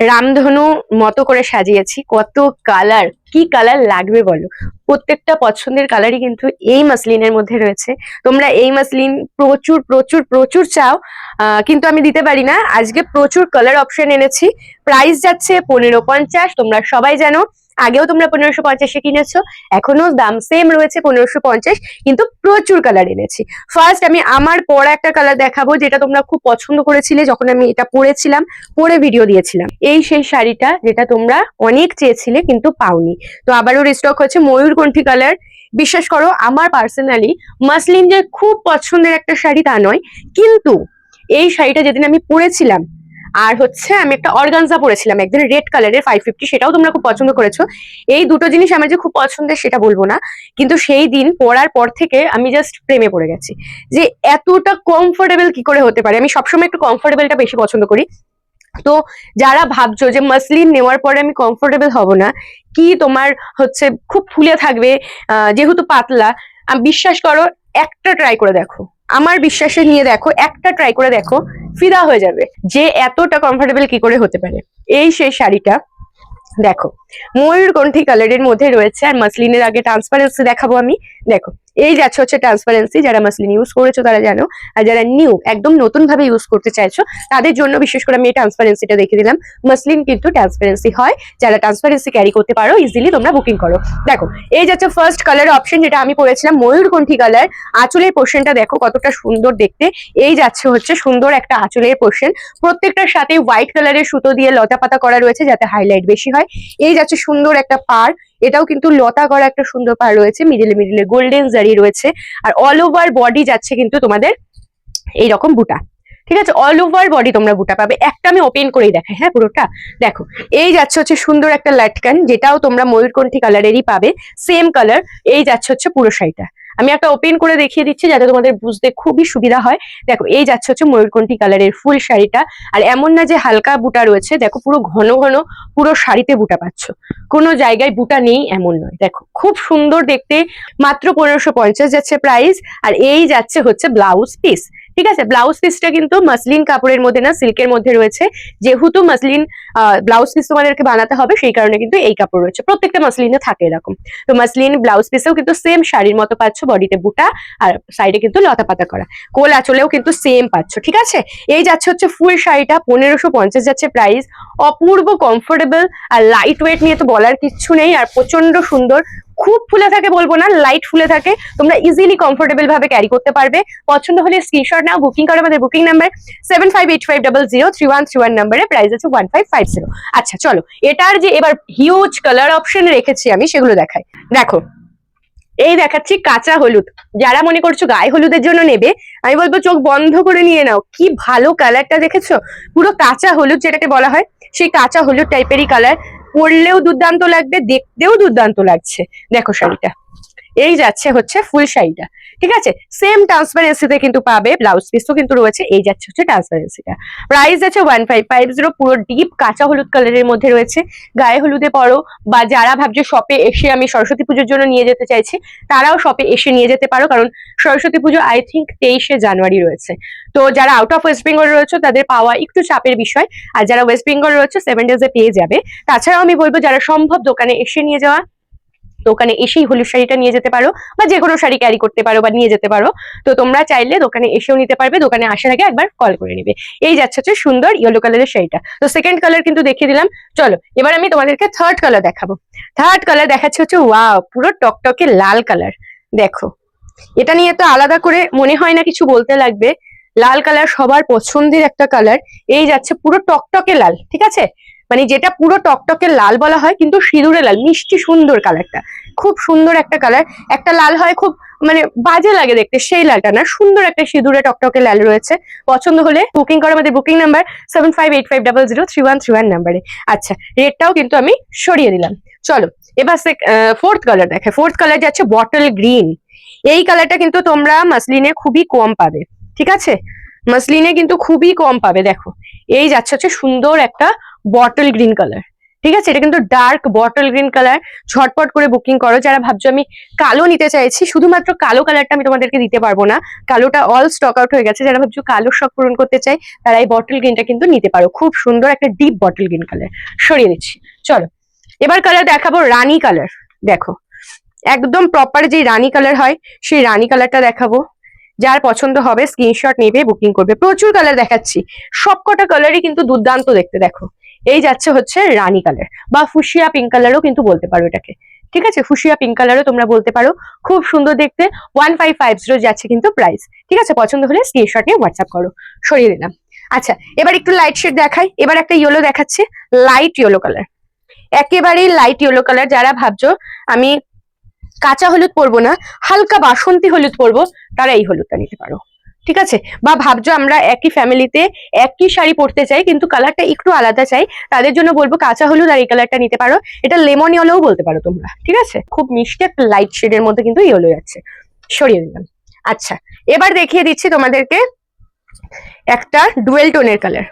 রামধনু মতো করে সাজিয়েছি। কত কালার কি কালার লাগবে বলো? প্রত্যেকটা পছন্দের কালারই কিন্তু এই মাসলিনের মধ্যে রয়েছে। তোমরা এই মাসলিন প্রচুর প্রচুর প্রচুর চাও। কিন্তু আমি দিতে পারি না। আজকে প্রচুর কালার অপশন এনেছি। প্রাইস যাচ্ছে পনেরো পঞ্চাশ, তোমরা সবাই জানো। আগেও তোমরা পনেরোশো পঞ্চাশে কিনেছো, এখনও দাম সেম রয়েছে পনেরোশো পঞ্চাশ, কিন্তু প্রচুর কালার এনেছি। ফার্স্ট আমি আমার পরা একটা কালার দেখাবো, যেটা তোমরা খুব পছন্দ করেছিলে যখন আমি এটা পরেছিলাম, পরে ভিডিও দিয়েছিলাম। এই সেই শাড়িটা যেটা তোমরা অনেক চেয়েছিলে, কিন্তু পাওনি। তো আবারও রিস্টক হচ্ছে ময়ূরকণ্ঠী কালার বিশ্বাস করো, আমার পার্সোনালি মাসলিন যে খুব পছন্দের একটা শাড়ি তা নয়, কিন্তু এই শাড়িটা যেদিন আমি পরেছিলাম আর হচ্ছে আমি একটা অর্গানজা পরেছিলাম, একদিন রেড কালারের ফাইভ ফিফটি সেটাও তোমরা খুব পছন্দ করেছ। এই দুটো জিনিস আমার যে খুব পছন্দের সেটা বলব না, কিন্তু সেই দিন পরার পর থেকে আমি জাস্ট প্রেমে পড়ে গেছি। যে এতটা কমফোর্টেবল কি করে হতে পারে? আমি সবসময় একটু কমফোর্টেবলটা বেশি পছন্দ করি। তো যারা ভাবছ যে মাসলিন নেওয়ার পরে আমি কমফোর্টেবল হব না, কি তোমার হচ্ছে খুব ফুলে থাকবে যেহেতু পাতলা বিশ্বাস করো, একটা ট্রাই করে দেখো। আমার বিশ্বাসে নিয়ে দেখো, একটা ট্রাই করে দেখো ফিদা হয়ে যাবে যে এতটা কমফোর্টেবল কি করে হতে পারে। এই সেই শাড়িটা, দেখো ময়ূরকণ্ঠী কালারের মধ্যে রয়েছে আর মাসলিনের আগে ট্রান্সপারেন্সি দেখাবো আমি। দেখো এই যাচ্ছে হচ্ছে ট্রান্সপারেন্সি যারা মাসলিন ইউজ করেছ তারা জানো। আর যারা নিউ একদম নতুন ভাবে ইউজ করতে চাইছো, তাদের জন্য বিশেষ করে আমি এই ট্রান্সপারেন্সিটা দেখে দিলাম। মাসলিন কিন্তু ট্রান্সপারেন্সি হয়, যারা ট্রান্সপারেন্সি ক্যারি করতে পারো ইজিলি তোমরা বুকিং করো। দেখো, এই যাচ্ছে ফার্স্ট কালার অপশন যেটা আমি পরেছিলাম ময়ূরকণ্ঠী কালার আঁচলের পোর্শনটা দেখো কতটা সুন্দর দেখতে। এই যাচ্ছে হচ্ছে সুন্দর একটা আঁচলের পোর্শন প্রত্যেকটার সাথে হোয়াইট কালারের সুতো দিয়ে লতা পাতা করা রয়েছে, যাতে হাইলাইট বেশি হয়। এই যাচ্ছে সুন্দর একটা পার এটাও কিন্তু লতা করা একটা সুন্দর পার রয়েছে মিডিলে মিডিলে গোল্ডেন জারি রয়েছে, আর অল ওভার বডি যাচ্ছে কিন্তু তোমাদের এই রকম বুটা ঠিক আছে? অল ওভার বডি তোমরা বুটা পাবে। একটা আমি ওপেন করেই দেখাই হ্যাঁ পুরোটা? দেখো, এই যাচ্ছে হচ্ছে সুন্দর একটা লাটকান যেটাও তোমরা ময়ূরকণ্ঠী কালারেরই পাবে সেম কালার এই যাচ্ছে হচ্ছে পুরো শাড়িটা। আমি একটা ওপেন করে দেখিয়ে দিচ্ছি যাতে তোমাদের বুঝতে খুবই সুবিধা হয়। দেখো, এই যাচ্ছে হচ্ছে ময়ূরকণ্ঠী কালারের ফুল শাড়িটা। আর এমন না যে হালকা বুটা রয়েছে, দেখো পুরো ঘন ঘন পুরো শাড়িতে বুটা পাচ্ছ। কোনো জায়গায় বুটা নেই, এমন নয়। দেখো, খুব সুন্দর দেখতে, মাত্র পনেরোশো পঞ্চাশ যাচ্ছে প্রাইস আর এই যাচ্ছে হচ্ছে ব্লাউজ পিস ঠিক আছে? ব্লাউজ পিসটা কিন্তু মাসলিন কাপড়ের মধ্যে না সিল্কের মধ্যে রয়েছে। যেহেতু মাসলিন ব্লাউজ পিস তোমাদেরকে বানাতে হবে, সেই কারণে কিন্তু এই কাপড় রয়েছে। প্রত্যেকটা মাসলিনে থাকে এরকম। তো মাসলিন ব্লাউজ পিসেও কিন্তু সেম শাড়ির মতো পাচ্ছ। বডিতে বুটা আর সাইডে কিন্তু লতা পাতা করা। কোল আঁচলেও কিন্তু সেম পাচ্ছ, ঠিক আছে? এই যাচ্ছে হচ্ছে ফুল শাড়িটা, পনেরোশো পঞ্চাশ যাচ্ছে প্রাইস অপূর্ব কমফোর্টেবল আর লাইট ওয়েট নিয়ে তো বলার কিচ্ছু নেই আর প্রচণ্ড সুন্দর। খুব ফুলে থাকে বলব না লাইট ফুলে থাকে। তোমরা ইজিলি কমফোর্টেবল ভাবে ক্যারি করতে পারবে। পছন্দ হলে স্ক্রিনশট নাও বুকিং করো আমাদের booking number seven five eight five double zero three one three one নাম্বারে প্রাইস আছে ওয়ান ফাইভ ফাইভ জিরো আচ্ছা চলো, এটার যে এবার হিউজ কালার অপশন রেখেছি আমি, সেগুলো দেখাই। দেখো এই দেখাচ্ছি কাঁচা হলুদ। যারা মনে করছ গায়ে হলুদের জন্য নেবে, আমি বলব চোখ বন্ধ করে নিয়ে নাও। কি ভালো কালারটা দেখেছ? পুরো কাঁচা হলুদ যেটাকে বলা হয়, সেই কাঁচা হলুদ টাইপেরই কালার পরলেও দুর্দান্ত লাগবে, দেখতেও দুর্দান্ত লাগছে। দেখো শাড়িটা। এই যাচ্ছে হচ্ছে ফুল শাড়িটা, ঠিক আছে? সেম ট্রান্সপারেন্সিতে কিন্তু পাবে ব্লাউজ পিসও কিন্তু রয়েছে, এই যাচ্ছে হচ্ছে ট্রান্সপারেন্সিটা প্রাইস আছে ওয়ান ফাইভ ফাইভ জিরো পুরো ডিপ কাঁচা হলুদ কালারের মধ্যে রয়েছে। গায়ে হলুদে পরো, বা যারা ভাবছে শপে এসে আমি সরস্বতী পুজোর জন্য নিয়ে যেতে চাইছি, তারাও শপে এসে নিয়ে যেতে পারো, কারণ সরস্বতী পুজো আই থিঙ্ক তেইশে জানুয়ারি রয়েছে। তো যারা আউট অফ ওয়েস্ট বেঙ্গল রয়েছে, তাদের পাওয়া একটু চাপের বিষয়, আর যারা ওয়েস্ট বেঙ্গল রয়েছে সেভেন ডেজে পেয়ে যাবে। তাছাড়াও আমি বলব, যারা সম্ভব দোকানে এসে নিয়ে যাওয়া দোকানে এসেই হলুদ শাড়িটা নিয়ে যেতে পারো বা যে কোনো শাড়ি ক্যারি করতে পারো বা নিয়ে যেতে পারো। তো তোমরা চাইলে দোকানে এসেও নিতে পারবে, দোকানে আসার আগে একবার কল করে নিবে। এই যাচ্ছে হচ্ছে সুন্দর ইয়েলো কালারের শাড়িটা। তো সেকেন্ড কালার কিন্তু দেখিয়ে দিলাম। চলো, এবার আমি তোমাদেরকে থার্ড কালার দেখাবো। থার্ড কালার দেখাচ্ছে হচ্ছে ওয়াও পুরো টকটকে লাল কালার দেখো, এটা নিয়ে তো আলাদা করে মনে হয় না কিছু বলতে লাগবে। লাল কালার সবার পছন্দের একটা কালার এই যাচ্ছে পুরো টকটকে লাল, ঠিক আছে? মানে যেটা পুরো টকটকে লাল বলা হয়, কিন্তু সিঁদুরে লাল, মিষ্টি সুন্দর কালারটা খুব সুন্দর একটা কালার একটা লাল হয় খুব মানে বাজে লাগে দেখতে, সেই লালটা না। সুন্দর একটা সিঁদুরে টকটকে লাল রয়েছে। পছন্দ হলে বুকিং করো আমাদের booking number seven five eight five double zero three one three one নাম্বারে আচ্ছা রেটটাও কিন্তু আমি সরিয়ে দিলাম। চলো, এবার সে ফোর্থ কালার দেখে ফোর্থ কালার যাচ্ছে বটল গ্রিন এই কালারটা কিন্তু তোমরা মাসলিনে খুবই কম পাবে, ঠিক আছে? মাসলিনে কিন্তু খুবই কম পাবে, দেখো। এই যাচ্ছে হচ্ছে সুন্দর একটা বটল গ্রিন কালার ঠিক আছে? এটা কিন্তু ডার্ক বটল গ্রিন কালার ঝটপট করে বুকিং করো। যারা ভাবছ আমি কালো নিতে চাইছি, শুধুমাত্র কালো কালারটা আমি তোমাদেরকে দিতে পারব না। কালোটা অল স্টক আউট হয়ে গেছে। যারা ভাবছ কালো শখ পূরণ করতে চাই, তারা এই বটল গ্রিনটা কিন্তু নিতে পারো। খুব সুন্দর একটা ডিপ বটল গ্রিন কালার সরিয়ে দিচ্ছি চলো। এবার কালার দেখাবো রানী কালার দেখো। একদম প্রপার যে রানী কালার হয়, সেই রানী কালারটা দেখাবো। যার পছন্দ হবে স্ক্রিনশট নেবে বুকিং করবে। প্রচুর কালার দেখাচ্ছি। সবকটা কালারই কিন্তু দুর্দান্ত দেখতে, দেখো। এই যাচ্ছে হচ্ছে রানী কালার বা ফুসিয়া পিঙ্ক কালারও কিন্তু বলতে পারো এটাকে। ঠিক আছে? ফুসিয়া পিঙ্ক কালারও তোমরা বলতে পারো। খুব সুন্দর দেখতে। ওয়ান ফাইভ ফাইভ জিরো যাচ্ছে কিন্তু প্রাইস ঠিক আছে? পছন্দ হলে স্ক্রিনশট নিয়ে হোয়াটসঅ্যাপ করো। সরিয়ে দিলাম। আচ্ছা এবার একটু লাইট শেড দেখাই। এবার একটা ইয়েলো দেখাচ্ছে। লাইট ইয়েলো কালার একেবারেই লাইট ইয়েলো কালার যারা ভাবছ, আমি কাঁচা হলুদ পরবো না, হালকা বাসন্তী হলুদ পরবো, তারা এই হলুদটা নিতে পারো। ঠিক আছে? বা ভাবছ আমরা একই ফ্যামিলিতে একই শাড়ি পরতে চাই, কিন্তু কালারটা একটু আলাদা চাই, তাদের জন্য বলব কাঁচা হলুদ আর এই কালারটা নিতে পারো। এটা লেমন ইয়েলোও বলতে পারো তোমরা, ঠিক আছে? খুব মিষ্টি একটা লাইট শেডের মধ্যে কিন্তু ইয়েলো যাচ্ছে। সরিয়ে দিলাম। আচ্ছা এবার দেখিয়ে দিচ্ছি তোমাদেরকে একটা ডুয়েল টোনের কালার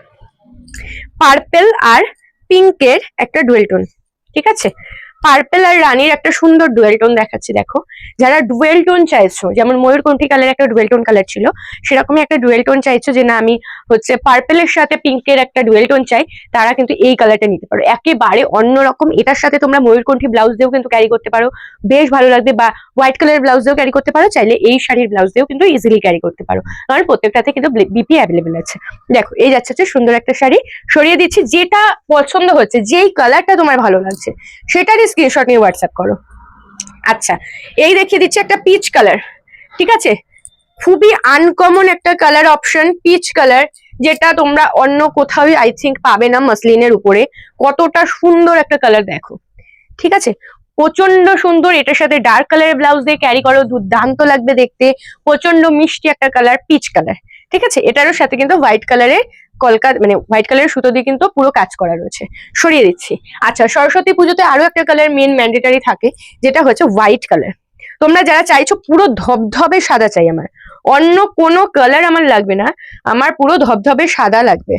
পার্পেল আর পিঙ্কের একটা ডুয়েল টোন ঠিক আছে? পার্পেল আর রানীর একটা সুন্দর ডুয়েল টোন দেখাচ্ছি, দেখো। যারা ডুয়েল টোন চাইছো, যেমন ময়ূরকণ্ঠী কালার একটা ডুয়েল টোন কালার ছিল, সেরকমই একটা ডুয়েল টোন চাইছো যে না, আমি হচ্ছে পার্পেলের সাথে পিঙ্কের একটা ডুয়েল টোন চাই, তারা কিন্তু এই কালারটা নিতে পারো। একেবারে অন্যরকম এটার সাথে তোমরা ময়ূরকণ্ঠী ব্লাউজ দিয়েও কিন্তু ক্যারি করতে পারো। বেশ ভালো লাগবে, বা হোয়াইট কালারের ব্লাউজ দিয়েও ক্যারি করতে পারো, চাইলে এই শাড়ির ব্লাউজ দিয়েও কিন্তু ইজিলি ক্যারি করতে পারো। কারণ প্রত্যেকটাতে কিন্তু বিপি অ্যাভেলেবেল আছে। দেখো, এই যাচ্ছে হচ্ছে সুন্দর একটা শাড়ি। সরিয়ে দিচ্ছি, যেটা পছন্দ হচ্ছে, যেই কালারটা তোমার ভালো লাগছে সেটারই স্ক্রিনশট নিয়ে হোয়াটসঅ্যাপ করো। আচ্ছা এই দেখিয়ে দিচ্ছি একটা পিচ কালার ঠিক আছে? খুবই আনকমন একটা কালার অপশন পিচ কালার যেটা তোমরা অন্য কোথাও আই থিঙ্ক পাবে না মাসলিনের উপরে। কতটা সুন্দর একটা কালার দেখো, ঠিক আছে? প্রচণ্ড সুন্দর, এটার সাথে ডার্ক কালারের ব্লাউজ দিয়ে ক্যারি করো, দুর্দান্ত লাগবে দেখতে। প্রচণ্ড মিষ্টি একটা কালার পিচ কালার ঠিক আছে? এটারও সাথে কিন্তু হোয়াইট কালারের কলকা মানে হোয়াইট কালারের সুতো দিয়ে কিন্তু পুরো কাজ করা রয়েছে। সরিয়ে দিচ্ছি। আচ্ছা সরস্বতী পুজোতে আরও একটা কালার মেন ম্যান্ডেটারি থাকে, যেটা হচ্ছে হোয়াইট কালার তোমরা যারা চাইছো পুরো ধবধবে সাদা চাই আমার। অন্য কোনো কালার আমার লাগবে না, আমার পুরো ধবধবে সাদা লাগবে।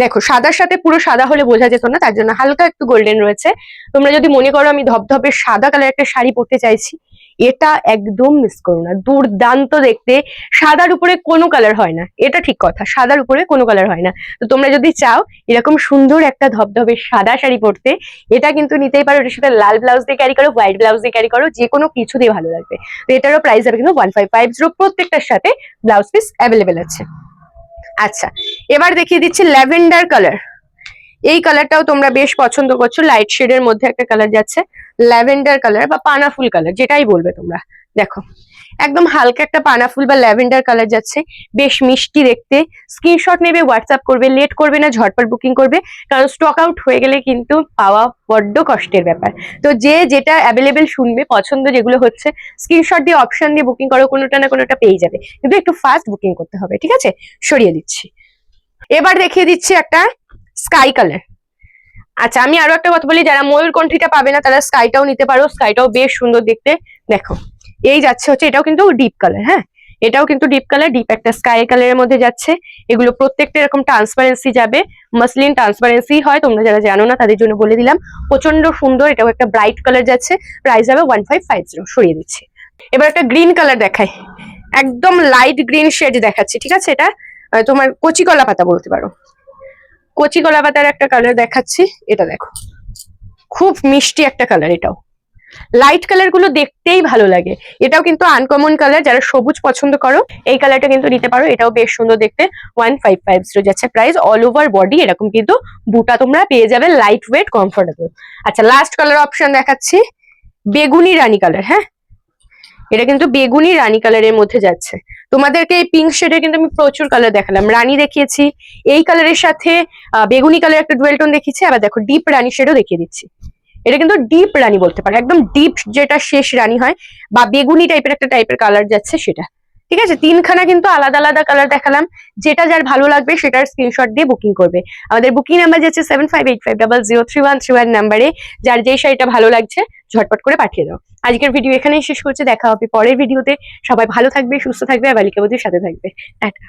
দেখো, সাদার সাথে পুরো সাদা হলে বোঝা যেত না, তার জন্য হালকা একটু গোল্ডেন রয়েছে। তোমরা যদি মনে করো আমি ধবধবে সাদা কালার একটা শাড়ি পরতে চাইছি এটা একদম মিস করো না। দুর্দান্ত দেখতে। সাদার উপরে কোনো কালার হয় না। এটা ঠিক কথা। সাদার উপরে কোনো কালার হয় না। তো তোমরা যদি চাও, এরকম সুন্দর একটা ধবধবে সাদা শাড়ি পরতে, এটা কিন্তু নিতেই পারো। এটার সাথে লাল ব্লাউজ দিয়ে ক্যারি করো হোয়াইট ব্লাউজ দিয়ে ক্যারি করো, যে কোনো কিছু দিয়ে ভালো লাগবে। তো এটারও প্রাইস হবে কিন্তু ওয়ান ফাইভ ফাইভ জিরো প্রত্যেকটার সাথে ব্লাউজ পিস অ্যাভেলেবেল আছে। আচ্ছা এবার দেখিয়ে দিচ্ছি ল্যাভেন্ডার কালার এই কালারটাও তোমরা বেশ পছন্দ করছ। লাইট শেডের মধ্যে একটা কালার যাচ্ছে। ল্যাভেন্ডার কালার বা পানাফুল কালার, যেটাই বলবে তোমরা। দেখো, একদম হালকা একটা পানাফুল বা ল্যাভেন্ডার কালার যাচ্ছে। বেশ মিষ্টি দেখতে। স্ক্রিনশট নেবে, হোয়াটসঅ্যাপ করবে, লেট করবে না, ঝটপট বুকিং করবে। কারণ স্টক আউট হয়ে গেলে কিন্তু পাওয়া বড্ড কষ্টের ব্যাপার। তো যে যেটা অ্যাভেলেবেল শুনবে, পছন্দ যেগুলো হচ্ছে, স্ক্রিনশট দিয়ে অপশন দিয়ে বুকিং করো, কোনোটা না কোনোটা পেয়ে যাবে। কিন্তু একটু ফাস্ট বুকিং করতে হবে, ঠিক আছে? সরিয়ে দিচ্ছি। এবার দেখিয়ে দিচ্ছি একটা স্কাই কালার আচ্ছা আমি আরও একটা কথা বলি, যারা ময়ূরকণ্ঠীটা পাবে না, তারা স্কাইটাও নিতে পারো। স্কাইটাও বেশ সুন্দর দেখতে। দেখো, এই যাচ্ছে হচ্ছে, এটাও কিন্তু ডিপ কালার হ্যাঁ? এটাও কিন্তু ডিপ কালার ডিপ একটা স্কাই কালারের মধ্যে যাচ্ছে। এগুলো প্রত্যেকটা এরকম ট্রান্সপারেন্সি যাবে। মাসলিন ট্রান্সপারেন্সি হয়, তোমরা যারা জানো না, তাদের জন্য বলে দিলাম। প্রচণ্ড সুন্দর, এটাও একটা ব্রাইট কালার যাচ্ছে। প্রাইস হবে ওয়ান ফাইভ ফাইভ জিরো সরিয়ে দিচ্ছি। এবার একটা গ্রিন কালার দেখায় একদম লাইট গ্রিন শেড দেখাচ্ছে, ঠিক আছে? এটা তোমার কচি কলা পাতা বলতে পারো। কচি কলা পাতার একটা কালার দেখাচ্ছি, এটা দেখো। খুব মিষ্টি একটা কালার এটাও। লাইট কালারগুলো দেখতেই ভালো লাগে। এটাও কিন্তু আনকমন কালার যারা সবুজ পছন্দ করো, এই কালারটা কিন্তু নিতে পারো। এটাও বেশ সুন্দর দেখতে। ওয়ান ফাইভ ফাইভ জিরো যাচ্ছে প্রাইস অল ওভার বডি এরকম কিন্তু বুটা তোমরা পেয়ে যাবে লাইট ওয়েট কমফোর্টেবল আচ্ছা লাস্ট কালার অপশন দেখাচ্ছি। বেগুনি রানী কালার হ্যাঁ? এটা কিন্তু বেগুনি রানী কালারের মধ্যে যাচ্ছে। তোমাদেরকে এই পিঙ্ক শেডের কিন্তু আমি প্রচুর কালার দেখালাম। রানী দেখিয়েছি, এই কালারের সাথে বেগুনি কালার একটা ডুয়েল টোন দেখিয়েছি, আবার দেখো ডিপ রানী শেডও দেখিয়ে দিচ্ছি। এটা কিন্তু ডিপ রানী বলতে পারো, একদম ডিপ যেটা শেষ রানী হয়, বা বেগুনি টাইপের একটা টাইপের কালার যাচ্ছে সেটা। ঠিক আছে? তিনখানা কিন্তু আলাদা আলাদা কালার দেখালাম। যেটা যার ভালো লাগবে সেটার স্ক্রিনশট দিয়ে বুকিং করবে। আমাদের বুকিং নাম্বার যাচ্ছে seven five eight five double zero three one three one নাম্বারে যার যেই শাড়িটা ভালো লাগছে ঝটপট করে পাঠিয়ে দাও। আজকের ভিডিও এখানেই শেষ করছে। দেখা হবে পরের ভিডিওতে সবাই ভালো থাকবে, সুস্থ থাকবে, আর বালিকা সাথে থাকবে। টাটা।